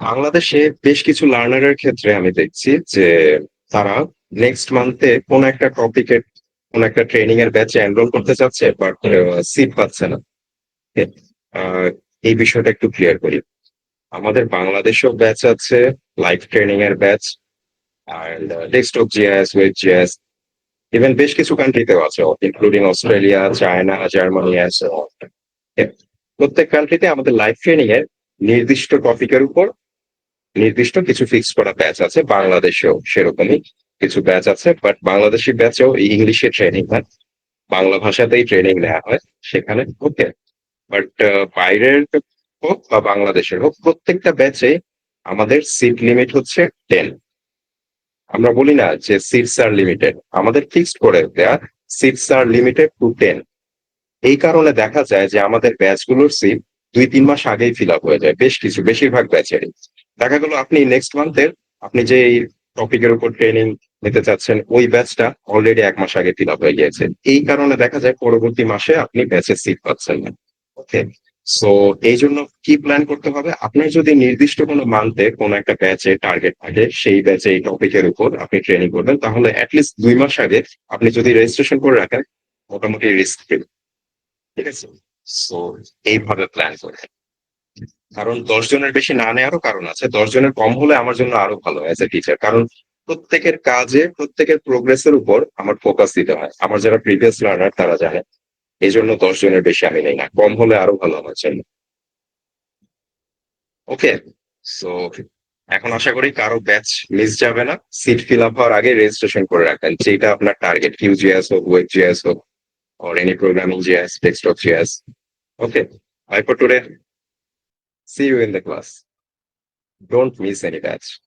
বাংলাদেশে বেশ কিছু লার্নারের ক্ষেত্রে আমি দেখছি যে তারা নেক্সট মান্থে কোন একটা টপিকের কোন একটা ট্রেনিং এর ব্যাচে এনরোল করতে চাচ্ছে বাট সিট পাচ্ছে না। এই বিষয়টা একটু ক্লিয়ার করি। আমাদের বাংলাদেশেও ব্যাচ আছে লাইভ ট্রেনিং এর batch desktop GS web GS even বেশ কিছু কান্ট্রিতেও আছে ইনক্লুডিং অস্ট্রেলিয়া চায়না জার্মানি প্রত্যেক কান্ট্রিতে আমাদের লাইফ ট্রেনিং এর নির্দিষ্ট টপিকের উপর নির্দিষ্ট কিছু ফিক্স করা ব্যাচ আছে। বাংলাদেশেও সেরকমই কিছু ব্যাচ আছে বাট বাংলাদেশি ব্যাচেও ইংলিশে ট্রেনিং হয়। বাংলা ভাষাতেই ট্রেনিং নেওয়া হয় সেখানে। ওকে বাট বাইরের হোক বা বাংলাদেশের হোক, প্রত্যেকটা ব্যাচে আমাদের সিট লিমিট হচ্ছে টেন আমরা বলি না যে সিটস আর লিমিটেড আমাদের ফিক্সড করে দেয়া সিটস আর লিমিটেড টু টেন এই কারণে দেখা যায় যে আমাদের ব্যাচগুলোর সিট দুই, তিন মাস আগেই ফিল আপ হয়ে যায়, বেশ কিছু, বেশিরভাগ ব্যাচেরই দেখা গেল আপনি নেক্সট মান্থের আপনি যে টপিকের উপর ট্রেনিং নিতে চাচ্ছেন, ওই ব্যাচটা অলরেডি এক মাস আগে ফিল আপ হয়ে গিয়েছে। এই কারণে দেখা যায় পরবর্তী মাসে আপনি ব্যাচের সিট পাচ্ছেন না। ওকে সো এই জন্য কি প্ল্যান করতে হবে? আপনার যদি নির্দিষ্ট কোনো মান্থে কোনো একটা ব্যাচে টার্গেট থাকে, সেই ব্যাচে এই টপিকের উপর আপনি ট্রেনিং করবেন, তাহলে অ্যাটলিস্ট দুই মাস আগে আপনি যদি রেজিস্ট্রেশন করে রাখেন, মোটামুটি রিস্ক ফ্রি ঠিক আছে? সো এইভাবে প্ল্যান করে। কারণ দশ জনের বেশি না নেওয়ারও কারণ আছে। দশ জনের কম হলে আমার জন্য আরও ভালো অ্যাজ এ টিচার কারণ প্রত্যেকের কাজে, প্রত্যেকের প্রোগ্রেসের উপর আমার ফোকাস দিতে হয়। আমার যারা প্রিভিয়াস লার্নার তারা জানে। এই জন্য দশ জনের বেশি আমি নেই না। কম হলে আরও ভালো আমার জন্য। ওকে সো এখন আশা করি কারও ব্যাচ মিস যাবে না। সিট ফিল আপ হওয়ার আগে রেজিস্ট্রেশন করে রাখেন যেটা আপনার টার্গেট কিউ জিএস হোক ওয়েব জিএস হোক or any programming JS, desktop JS. Okay, bye for today. See you in the class. Don't miss any batch.